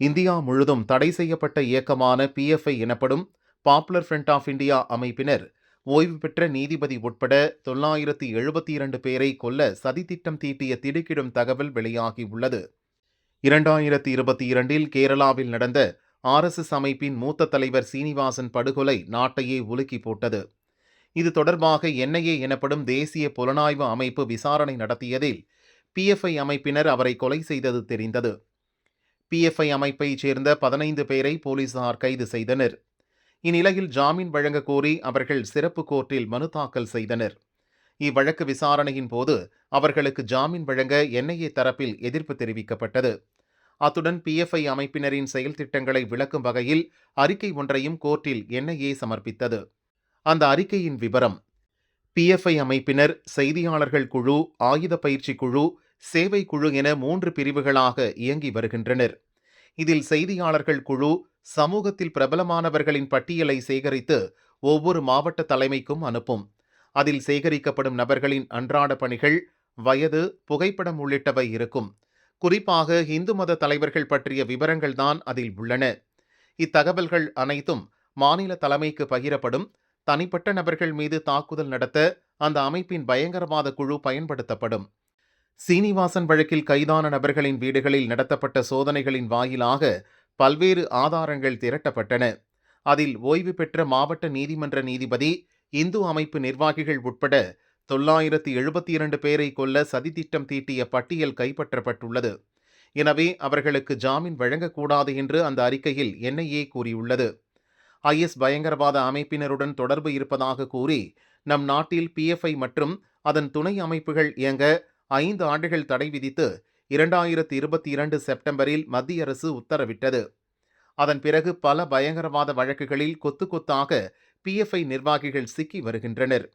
India முழுதும் தடை செய்யப்பட்ட இயக்கமான பிஎஃப்ஐ எனப்படும் பாப்புலர் ஃப்ரண்ட் ஆஃப் இந்தியா அமைப்பினர் ஓய்வு பெற்ற நீதிபதி உட்பட தொள்ளாயிரத்தி எழுபத்தி இரண்டு பேரை கொல்ல சதித்திட்டம் தீட்டிய திடுக்கிடும் தகவல் வெளியாகியுள்ளது இரண்டாயிரத்தி இருபத்தி இரண்டில் கேரளாவில் நடந்த ஆர்எஸ்எஸ் அமைப்பின் மூத்த தலைவர் சீனிவாசன் படுகொலை நாட்டையே உலுக்கி போட்டது. இது தொடர்பாக என்ஐஏ எனப்படும் தேசிய புலனாய்வு அமைப்பு விசாரணை நடத்தியதில் பிஎஃப்ஐ அமைப்பினர் அவரை கொலை செய்தது தெரிந்தது. பிஎஃப்ஐ அமைப்பைச் சேர்ந்த பதினைந்து பேரை போலீசார் கைது செய்தனர். இந்நிலையில் ஜாமீன் வழங்க கோரி அவர்கள் சிறப்பு கோர்ட்டில் மனு தாக்கல் செய்தனர். இவ்வழக்கு விசாரணையின் போது அவர்களுக்கு ஜாமீன் வழங்க என்ஐஏ தரப்பில் எதிர்ப்பு தெரிவிக்கப்பட்டது. அத்துடன் பிஎஃப்ஐ அமைப்பினரின் செயல் திட்டங்களை விளக்கும் வகையில் அறிக்கை ஒன்றையும் கோர்ட்டில் என்ஐஏ சமர்ப்பித்தது. அந்த அறிக்கையின் விவரம் பிஎஃப்ஐ அமைப்பினர் செய்தியாளர்கள் குழு ஆயுத பயிற்சி குழு சேவை குழு என மூன்று பிரிவுகளாக இயங்கி வருகின்றனர். இதில் செய்தியாளர்கள் குழு சமூகத்தில் பிரபலமானவர்களின் பட்டியலை சேகரித்து ஒவ்வொரு மாவட்ட தலைமைக்கும் அனுப்பும். அதில் சேகரிக்கப்படும் நபர்களின் அன்றாட பணிகள் வயது புகைப்படம் உள்ளிட்டவை இருக்கும். குறிப்பாக இந்து மத தலைவர்கள் பற்றிய விவரங்கள் தான் அதில் உள்ளன. இத்தகவல்கள் அனைத்தும் மாநில தலைமைக்கு பகிரப்படும். தனிப்பட்ட நபர்கள் மீது தாக்குதல் நடத்த அந்த அமைப்பின் பயங்கரவாத குழு பயன்படுத்தப்படும். சீனிவாசன் வழக்கில் கைதான நபர்களின் வீடுகளில் நடத்தப்பட்ட சோதனைகளின் வாயிலாக பல்வேறு ஆதாரங்கள் திரட்டப்பட்டன. அதில் ஓய்வு பெற்ற மாவட்ட நீதிமன்ற நீதிபதி இந்து அமைப்பு நிர்வாகிகள் உட்பட தொள்ளாயிரத்து எழுபத்தி இரண்டு பேரை கொல்ல சதித்திட்டம் தீட்டிய பட்டியல் கைப்பற்றப்பட்டுள்ளது. எனவே அவர்களுக்கு ஜாமீன் வழங்கக்கூடாது என்று அந்த அறிக்கையில் என்ஐஏ கூறியுள்ளது. ஐஎஸ் பயங்கரவாத அமைப்பினருடன் தொடர்பு இருப்பதாக கூறி நம் நாட்டில் பிஎஃப்ஐ மற்றும் அதன் துணை அமைப்புகள் இயங்க ஐந்து ஆண்டுகள் தடை விதித்து இரண்டாயிரத்தி இருபத்தி இரண்டு செப்டம்பரில் மத்திய அரசு உத்தரவிட்டது. அதன் பிறகு பல பயங்கரவாத வழக்குகளில் கொத்து கொத்தாக பிஎஃப்ஐ நிர்வாகிகள் சிக்கி வருகின்றனர்.